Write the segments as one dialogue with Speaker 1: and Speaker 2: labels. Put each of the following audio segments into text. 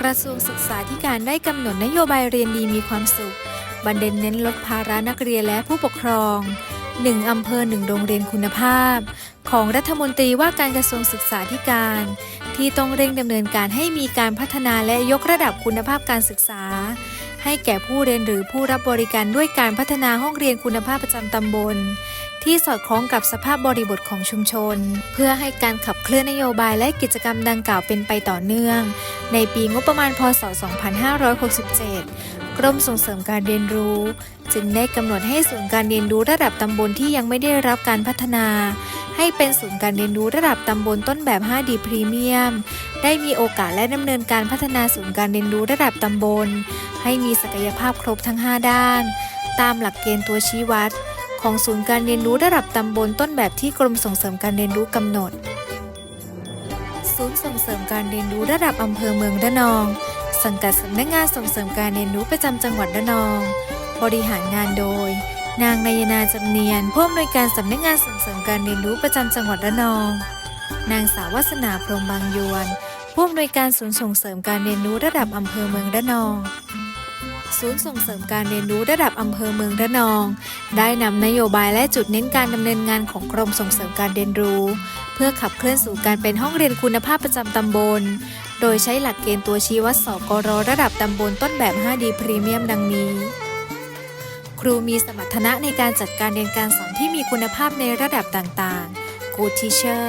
Speaker 1: กระทรวงศึกษาธิการได้กำหนดนโยบายเรียนดีมีความสุข บันเด็นเน้นลดภาระนักเรียนและผู้ปกครอง 1 อำเภอ 1 โรงเรียนคุณภาพ ของรัฐมนตรีว่าการกระทรวงศึกษาธิการ ที่ต้องเร่งดำเนินการให้มีการพัฒนาและยกระดับคุณภาพการศึกษา ให้แก่ผู้เรียนหรือผู้รับบริการด้วยการพัฒนาห้องเรียนคุณภาพประจำตำบลที่สอดคล้องกับสภาพบริบทของชุมชน เพื่อให้การขับเคลื่อนนโยบายและกิจกรรมดังกล่าวเป็นไปต่อเนื่อง ในปีงบประมาณพศ 2567 กรมส่งเสริมการเรียนรู้ จึงได้กำหนดให้ศูนย์การเรียนรู้ระดับตำบลที่ยังไม่ได้รับการพัฒนา ให้เป็นศูนย์การเรียนรู้ระดับตำบลต้นแบบ 5D พรีเมียม ได้มีโอกาสและดำเนินการพัฒนาศูนย์การเรียนรู้ระดับตำบล ให้มีศักยภาพครบทั้ง 5 ด้าน ตามหลักเกณฑ์ตัวชี้วัด ของศูนย์การเรียนรู้ระดับตำบลต้นแบบที่กรมส่งเสริมการเรียนรู้กำหนด ส่งเสริมการเรียนรู้ระดับอำเภอเมืองระนอง สังกัดสำนักงานส่งเสริมการเรียนรู้ประจำจังหวัดระนอง บริหารงานโดย นางนายนาจำเนียนผู้อำนวยการสำนักงานส่งเสริมการเรียนรู้ประจำจังหวัดระนอง นางสาววัฒนาพรมบางยวนผู้อำนวยการศูนย์ส่งเสริมการเรียนรู้ระดับอำเภอเมืองระนอง ศูนย์ส่งเสริมการเรียนรู้ระดับอำเภอเมืองระนอง ได้นำนโยบายและจุดเน้นการดำเนินงานของกรมส่งเสริมการเรียนรู้ เพื่อขับเคลื่อนสู่การเป็นห้องเรียนคุณภาพประจำตำบล โดยใช้หลักเกณฑ์ตัวชี้วัดสกรระดับตำบลต้นแบบ 5D พรีเมียมดังนี้ ครูมีสมรรถนะในการจัดการเรียนการสอนที่มีคุณภาพในระดับต่างๆ Good Teacher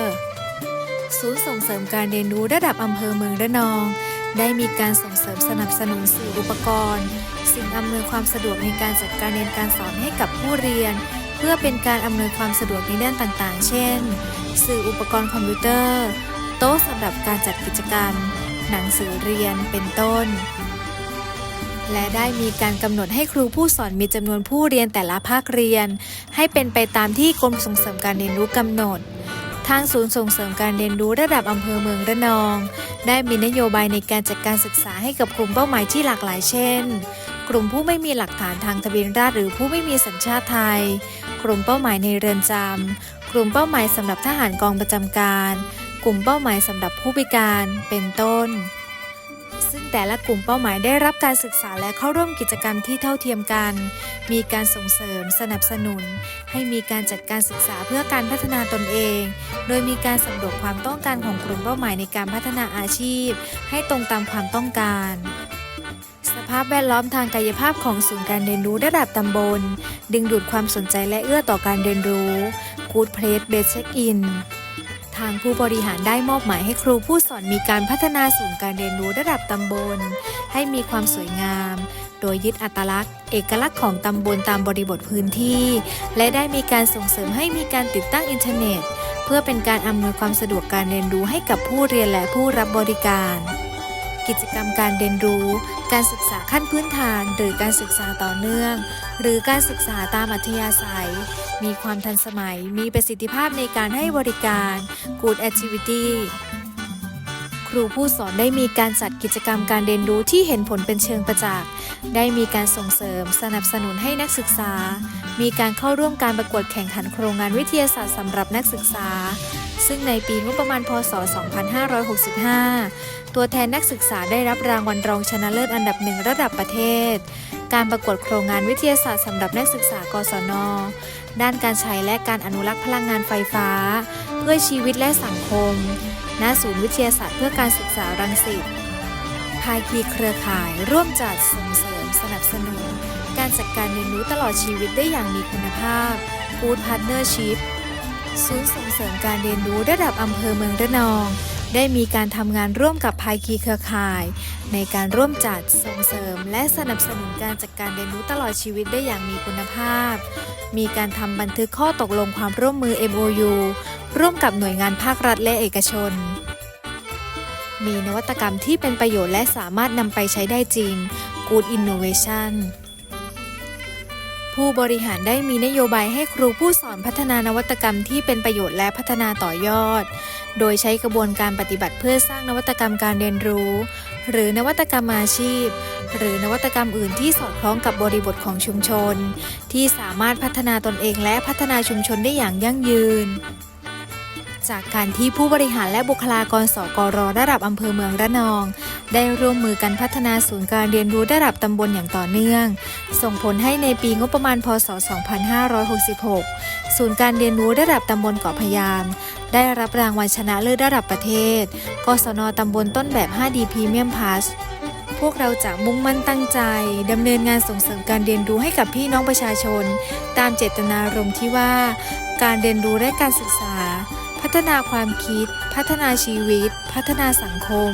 Speaker 1: ศูนย์ส่งเสริมการเรียนรู้ระดับอำเภอเมืองระนองได้มีการส่งเสริมสนับสนุนสื่ออุปกรณ์ สิ่งอำนวยความสะดวกในการจัดการเรียนการสอนให้กับผู้เรียน เพื่อเป็นการอำนวยความสะดวกในด้านต่างๆ เช่น สื่ออุปกรณ์คอมพิวเตอร์ โต๊ะสำหรับการจัดกิจกรรม หนังสือเรียนเป็นต้น และได้มีการกำหนดให้ครูผู้สอนมีจำนวนผู้เรียนแต่ละภาคเรียน ให้เป็นไปตามที่กรมส่งเสริมการเรียนรู้กำหนดทางศูนย์ส่งเสริมการเรียนรู้ระดับอำเภอเมืองระนอง ได้มีนโยบายในการจัดการศึกษาให้กับกลุ่มเป้าหมายที่หลากหลายเช่น กลุ่มผู้ไม่มีหลักฐานทางทะเบียนราษฎร์หรือผู้ไม่มีสัญชาติไทย กลุ่มเป้าหมายในเรือนจำ กลุ่มเป้าหมายสำหรับทหารกองประจำการ กลุ่มเป้าหมายสำหรับผู้พิการ เป็นต้น ซึ่งแต่ละกลุ่มเป้าหมายได้รับการศึกษาและเข้าร่วมกิจกรรมที่เท่าเทียมกัน มีการส่งเสริมสนับสนุน ให้มีการจัดการศึกษาเพื่อการพัฒนาตนเอง โดยมีการสำรวจความต้องการของกลุ่มเป้าหมายในการพัฒนาอาชีพ ให้ตรงตามความต้องการ ภาพแวดล้อมทางกายภาพของศูนย์การเรียนรู้ระดับตำบล ดึงดูดความสนใจและเอื้อต่อการเรียนรู้ Good Place Best Check In ทางผู้บริหารได้มอบหมายให้ครูผู้สอนมีการพัฒนาศูนย์การเรียนรู้ระดับตำบล ให้มีความสวยงาม โดยยึดอัตลักษณ์ เอกลักษณ์ของตำบลตามบริบทพื้นที่ และได้มีการส่งเสริมให้มีการติดตั้งอินเทอร์เน็ต เพื่อเป็นการอำนวยความสะดวกการเรียนรู้ให้กับผู้เรียนและผู้รับบริการ กิจกรรมการเรียนรู้ การศึกษาขั้นพื้นฐาน หรือการศึกษาต่อเนื่อง หรือการศึกษาตามอัธยาศัย มีความทันสมัย มีประสิทธิภาพในการให้บริการ Good Activity ครูผู้สอนได้มีการจัดกิจกรรมการเรียนรู้ที่เห็นผลเป็นเชิงประจักษ์ ได้มีการส่งเสริมสนับสนุนให้นักศึกษา มีการเข้าร่วมการประกวดแข่งขันโครงงานวิทยาศาสตร์สำหรับนักศึกษา ซึ่งในปีงบประมาณพศ 2565 ตัวแทนนักศึกษาได้รับรางวัลรองชนะเลิศอันดับหนึ่งระดับประเทศ การประกวดโครงงานวิทยาศาสตร์สำหรับนักศึกษากศน ด้านการใช้และการอนุรักษ์พลังงานไฟฟ้า เพื่อชีวิตและสังคม ณ ศูนย์วิทยาศาสตร์เพื่อการศึกษารังสิต ภาคีเครือข่ายร่วมจัดส่งเสริมสนับสนุน การจัดการเรียนรู้ตลอดชีวิตได้อย่างมีคุณภาพ Good Partnership ศูนย์ส่งเสริมการเรียนรู้ระดับอำเภอเมืองระนอง ได้มีการทำงานร่วมกับภาคีเครือข่าย ในการร่วมจัดส่งเสริม และสนับสนุนการจัดการเรียนรู้ตลอดชีวิตได้อย่างมีคุณภาพ มีการทำบันทึกข้อตกลงความร่วมมือ MOU ร่วมกับหน่วยงานภาครัฐและเอกชน มีนวัตกรรมที่เป็นประโยชน์และสามารถนำไปใช้ได้จริง Good Innovation ผู้บริหารได้มีนโยบายให้ครูผู้สอนพัฒนานวัตกรรมที่เป็นประโยชน์และพัฒนาต่อยอด โดยใช้กระบวนการปฏิบัติเพื่อสร้างนวัตกรรมการเรียนรู้ หรือนวัตกรรมอาชีพ หรือนวัตกรรมอื่นที่สอดคล้องกับบริบทของชุมชน ที่สามารถพัฒนาตนเองและพัฒนาชุมชนได้อย่างยั่งยืน จากการที่ผู้บริหารและบุคลากรสกรระดับอำเภอเมืองระนอง ได้ร่วมมือกันพัฒนาศูนย์การเรียนรู้ระดับตำบลอย่างต่อเนื่อง ส่งผลให้ในปีงบประมาณพศ 2566 ศูนย์การเรียนรู้ระดับตำบลเกาะพยาม ได้รับรางวัลชนะเลิศระดับประเทศ กศนตำบลต้นแบบ 5D Premium Pass พวกเราจะมุ่งมั่นตั้งใจดำเนินงานส่งเสริมการเรียนรู้ให้กับพี่น้องประชาชน ตามเจตนารมณ์ที่ว่า การเรียนรู้และการศึกษา พัฒนาความคิด พัฒนาชีวิต พัฒนาสังคม